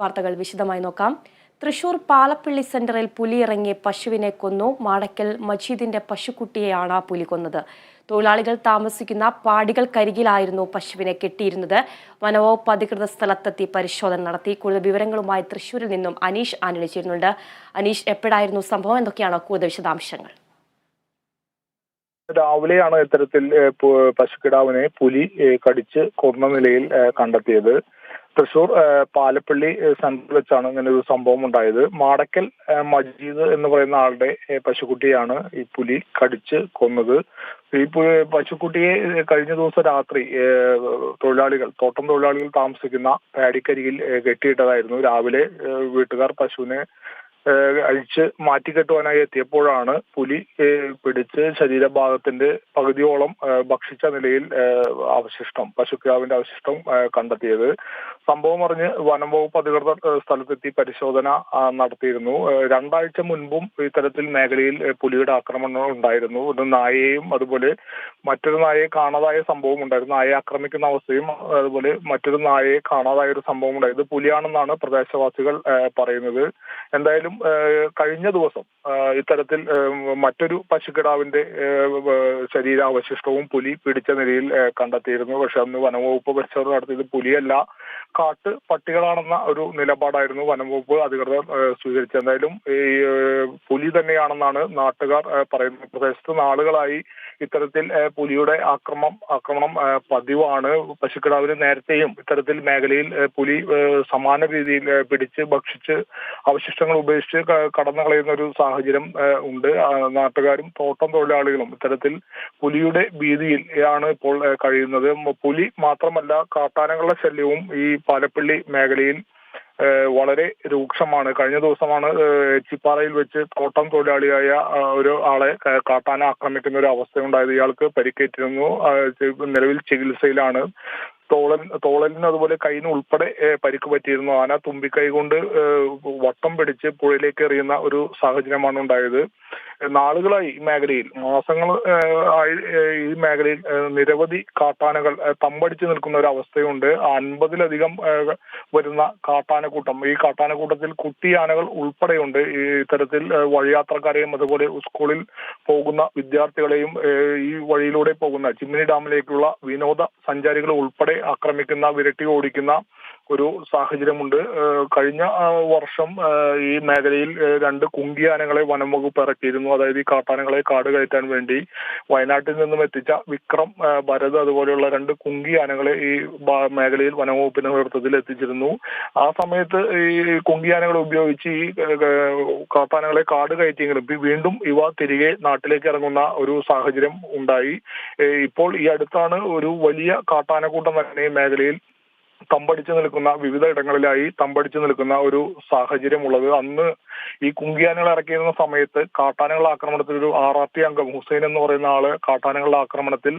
വാർത്തകൾ വിശദമായി നോക്കാം. തൃശൂർ പാലപ്പള്ളി സെന്ററിൽ പുലി ഇറങ്ങി പശുവിനെ കൊന്നു. മാടക്കൽ മജീദിന്റെ പശുക്കുട്ടിയെയാണ് പുലി കൊന്നത്. തൊഴിലാളികൾ താമസിക്കുന്ന പാടികൾക്കരികിലായിരുന്നു പശുവിനെ കെട്ടിയിരുന്നത്. വനവകുപ്പ് അധികൃത സ്ഥലത്തെത്തി പരിശോധന നടത്തി. കൂടുതൽ വിവരങ്ങളുമായി തൃശൂരിൽ നിന്നും അനീഷ് ആന്റണി അനീഷ് എപ്പോഴായിരുന്നു സംഭവം? എന്തൊക്കെയാണ് കൂടുതൽ വിശദാംശങ്ങൾ? രാവിലെയാണ് ഇത്തരത്തിൽ പശുക്കിടാവിനെ പുലി കടിച്ച് കൊന്ന നിലയിൽ കണ്ടെത്തിയത്. തൃശൂർ പാലപ്പള്ളി സെന്ററിൽ വെച്ചാണ് ഇങ്ങനെ ഒരു സംഭവം ഉണ്ടായത്. മാടക്കൽ മജീദ് എന്ന് പറയുന്ന ആളുടെ പശുക്കുട്ടിയാണ് ഈ പുലി കടിച്ച് കൊന്നത്. ഈ പശുക്കുട്ടിയെ കഴിഞ്ഞ ദിവസം രാത്രി തൊഴിലാളികൾ തോട്ടം തൊഴിലാളികൾ താമസിക്കുന്ന പാടിക്കരികിൽ കെട്ടിയിട്ടതായിരുന്നു. രാവിലെ വീട്ടുകാർ പശുവിനെ അഴിച്ച് മാറ്റിക്കെട്ടുവാനായി എത്തിയപ്പോഴാണ് പുലി പിടിച്ച് ശരീരഭാഗത്തിന്റെ പകുതിയോളം ഭക്ഷിച്ച നിലയിൽ അവശിഷ്ടം പശുക്കിടാവിന്റെ അവശിഷ്ടം കണ്ടെത്തിയത്. സംഭവം അറിഞ്ഞ് വനം വകുപ്പ് അധികൃതർ സ്ഥലത്തെത്തി പരിശോധന നടത്തിയിരുന്നു. രണ്ടാഴ്ച മുൻപും ഇത്തരത്തിൽ മേഖലയിൽ പുലിയുടെ ആക്രമണങ്ങൾ ഉണ്ടായിരുന്നു. ഒരു നായയെയും അതുപോലെ മറ്റൊരു നായയെ കാണാതായ സംഭവം ഉണ്ടായിരുന്നു. നായയെ ആക്രമിക്കുന്ന അവസ്ഥയും അതുപോലെ മറ്റൊരു നായയെ കാണാതായ ഒരു സംഭവം ഉണ്ടായത് പുലിയാണെന്നാണ് പ്രദേശവാസികൾ പറയുന്നത്. എന്തായാലും ഏഹ് കഴിഞ്ഞ ദിവസം ഇത്തരത്തിൽ മറ്റൊരു പശുക്കിടാവിന്റെ ശരീരാവശിഷ്ടവും പുലി പിടിച്ച നിലയിൽ കണ്ടെത്തിയിരുന്നു. പക്ഷെ അന്ന് വനംവകുപ്പ് പരിശോധന നടത്തിയത് പുലിയല്ല. കാട്ട് പട്ടികളാണെന്ന ഒരു നിലപാടായിരുന്നു വനംവകുപ്പ് അധികൃതർ സ്വീകരിച്ചത്. എന്തായാലും ഈ പുലി തന്നെയാണെന്നാണ് നാട്ടുകാർ പറയുന്നത്. പ്രദേശത്ത് നാളുകളായി ഇത്തരത്തിൽ പുലിയുടെ ആക്രമം ആക്രമണം പതിവാണ്. പശുക്കിടാവിന് നേരത്തെയും ഇത്തരത്തിൽ മേഖലയിൽ പുലി സമാന രീതിയിൽ പിടിച്ച് ഭക്ഷിച്ച് അവശിഷ്ടങ്ങൾ ഉപേക്ഷിച്ച് ക- കടന്നു കളയുന്ന ഒരു സാഹചര്യം ഉണ്ട് നാട്ടുകാരും തോട്ടം തൊഴിലാളികളും ഇത്തരത്തിൽ പുലിയുടെ ഭീതിയിൽ ആണ് ഇപ്പോൾ കഴിയുന്നത്. പുലി മാത്രമല്ല കാട്ടാനകളുടെ ശല്യവും ഈ പാലപ്പള്ളി മേഖലയിൽ വളരെ രൂക്ഷമാണ്. കഴിഞ്ഞ ദിവസമാണ് ഏഹ് എച്ചിപ്പാറയിൽ വെച്ച് തോട്ടം തൊഴിലാളിയായ ഒരു ആളെ കാട്ടാന ആക്രമിക്കുന്ന ഒരു അവസ്ഥയുണ്ടായത്. ഇയാൾക്ക് പരിക്കേറ്റിരുന്നു. നിലവിൽ ചികിത്സയിലാണ്. തോളൽ തോളലിന് അതുപോലെ കൈയിന് ഉൾപ്പെടെ പരിക്ക് പറ്റിയിരുന്നു. ആന തുമ്പിക്കൈ കൊണ്ട് വട്ടം പിടിച്ച് പുഴയിലേക്ക് എറിയുന്ന ഒരു സാഹചര്യമാണ് ഉണ്ടായത്. നാളുകളായി ഈ മേഖലയിൽ മാസങ്ങൾ ആയി ഈ മേഖലയിൽ നിരവധി കാട്ടാനകൾ തമ്പടിച്ച് നിൽക്കുന്ന ഒരു അവസ്ഥയുണ്ട്. അൻപതിലധികം വരുന്ന കാട്ടാനക്കൂട്ടം. ഈ കാട്ടാനക്കൂട്ടത്തിൽ കുട്ടിയാനകൾ ഉൾപ്പെടെയുണ്ട്. ഈ ഇത്തരത്തിൽ വഴിയാത്രക്കാരെയും അതുപോലെ സ്കൂളിൽ പോകുന്ന വിദ്യാർത്ഥികളെയും ഈ വഴിയിലൂടെ പോകുന്ന ചിമ്മിനി ഡാമിലേക്കുള്ള വിനോദ സഞ്ചാരികൾ ഉൾപ്പെടെ ആക്രമിക്കുന്ന വിരട്ടി ഓടിക്കുന്ന ഒരു സാഹചര്യമുണ്ട്. കഴിഞ്ഞ വർഷം ഈ മേഖലയിൽ രണ്ട് കുങ്കിയാനകളെ വനം വകുപ്പ് ഇറക്കിയിരുന്നു. അതായത് ഈ കാട്ടാനകളെ കാട് കയറ്റാൻ വേണ്ടി വയനാട്ടിൽ നിന്നും എത്തിച്ച വിക്രം ഭരത് അതുപോലെയുള്ള രണ്ട് കുങ്കിയാനകളെ ഈ മേഖലയിൽ വനം വകുപ്പിന്റെ നേതൃത്വത്തിൽ എത്തിച്ചിരുന്നു. ആ സമയത്ത് ഈ കുങ്കിയാനകളെ ഉപയോഗിച്ച് ഈ കാട്ടാനകളെ കാട് കയറ്റിയെങ്കിലും വീണ്ടും ഇവ തിരികെ നാട്ടിലേക്ക് ഇറങ്ങുന്ന ഒരു സാഹചര്യം ഉണ്ടായി. ഇപ്പോൾ ഈ അടുത്താണ് ഒരു വലിയ കാട്ടാനക്കൂട്ടം തന്നെ ഈ മേഖലയിൽ തമ്പടിച്ചു നിൽക്കുന്ന വിവിധ ഇടങ്ങളിലായി തമ്പടിച്ചു നിൽക്കുന്ന ഒരു സാഹചര്യമുള്ളത്. അന്ന് ഈ കുങ്കിയാനകൾ ഇറക്കിയിരുന്ന സമയത്ത് കാട്ടാനകളുടെ ആക്രമണത്തിൽ ഒരു ടി അംഗം ഹുസൈൻ എന്ന് പറയുന്ന ആൾ കാട്ടാനകളുടെ ആക്രമണത്തിൽ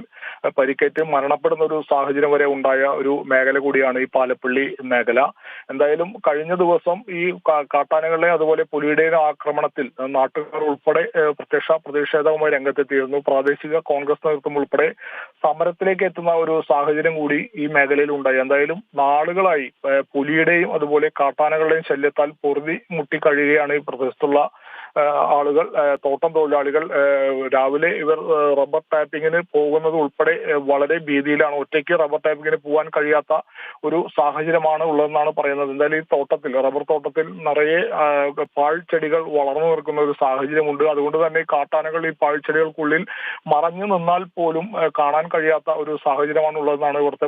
പരിക്കേറ്റ് മരണപ്പെടുന്ന ഒരു സാഹചര്യം വരെ ഉണ്ടായ ഒരു മേഖല കൂടിയാണ് ഈ പാലപ്പള്ളി മേഖല. എന്തായാലും കഴിഞ്ഞ ദിവസം ഈ കാട്ടാനകളുടെ അതുപോലെ പുലിയുടെയും ആക്രമണത്തിൽ നാട്ടുകാർ ഉൾപ്പെടെ പ്രത്യക്ഷ പ്രതിഷേധവുമായി രംഗത്തെത്തിയിരുന്നു. പ്രാദേശിക കോൺഗ്രസ് നേതൃത്വം ഉൾപ്പെടെ സമരത്തിലേക്ക് എത്തുന്ന ഒരു സാഹചര്യം കൂടി ഈ മേഖലയിൽ ഉണ്ടായി. എന്തായാലും നാളുകളായി പുലിയുടെയും അതുപോലെ കാട്ടാനകളുടെയും ശല്യത്താൽ പൊറുതി മുട്ടി കഴിയുകയാണ് ഈ പ്രദേശത്തുള്ള ആളുകൾ തോട്ടം തൊഴിലാളികൾ രാവിലെ ഇവർ റബ്ബർ ടാപ്പിങ്ങിന് പോകുന്നത് ഉൾപ്പെടെ വളരെ ഭീതിയിലാണ്. ഒറ്റയ്ക്ക് റബ്ബർ ടാപ്പിങ്ങിന് പോകാൻ കഴിയാത്ത ഒരു സാഹചര്യമാണ് ഉള്ളതെന്നാണ് പറയുന്നത്. എന്തായാലും ഈ തോട്ടത്തിൽ റബ്ബർ തോട്ടത്തിൽ നിറയെ പാൽ പാഴ്ചെടികൾ വളർന്നു നിൽക്കുന്ന ഒരു സാഹചര്യമുണ്ട്. അതുകൊണ്ട് തന്നെ കാട്ടാനകൾ ഈ പാഴ്ചെടികൾക്കുള്ളിൽ മറഞ്ഞു നിന്നാൽ പോലും കാണാൻ കഴിയാത്ത ഒരു സാഹചര്യമാണ് ഉള്ളതെന്നാണ് ഇവിടുത്തെ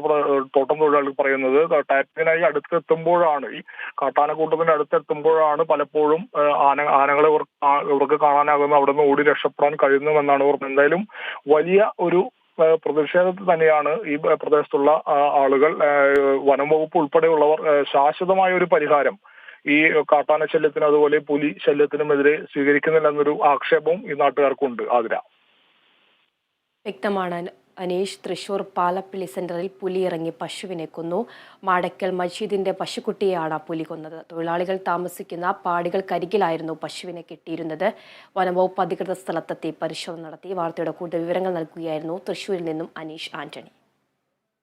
തോട്ടം തൊഴിലാളികൾ പറയുന്നത്. ടാപ്പിങ്ങിനായി അടുത്തെത്തുമ്പോഴാണ് ഈ കാട്ടാനക്കൂട്ടത്തിന് അടുത്തെത്തുമ്പോഴാണ് പലപ്പോഴും ആന ആനകളെ ഇവർക്ക് കാണാനാകുന്ന അവിടെ നിന്ന് ഓടി രക്ഷപ്പെടാൻ കഴിയുന്നുവെന്നാണ് ഇവർ എന്തായാലും വലിയ ഒരു പ്രതിഷേധത്തിൽ തന്നെയാണ് ഈ പ്രദേശത്തുള്ള ആളുകൾ വനം വകുപ്പ് ഉൾപ്പെടെയുള്ളവർ ശാശ്വതമായ ഒരു പരിഹാരം ഈ കാട്ടാന ശല്യത്തിനും അതുപോലെ പുലി ശല്യത്തിനുമെതിരെ സ്വീകരിക്കുന്നില്ല എന്നൊരു ആക്ഷേപവും ഈ നാട്ടുകാർക്കുണ്ട്. ആതിര വ്യക്തമാണ്. അനീഷ് തൃശൂർ പാലപ്പിള്ളി സെന്ററിൽ പുലി ഇറങ്ങി പശുവിനെ കൊന്നു. മാടക്കൽ മജീദിന്റെ പശുക്കുട്ടിയെയാണ് പുലി കൊന്നത്. തൊഴിലാളികൾ താമസിക്കുന്ന പാടികൾക്കരികിലായിരുന്നു പശുവിനെ കെട്ടിയിരുന്നത്. വനംവകുപ്പ് അധികൃതർ സ്ഥലത്തെത്തി പരിശോധന നടത്തി. വാർത്തയുടെ കൂടുതൽ വിവരങ്ങൾ നൽകുകയായിരുന്നു തൃശൂരിൽ നിന്നും അനീഷ് ആന്റണി.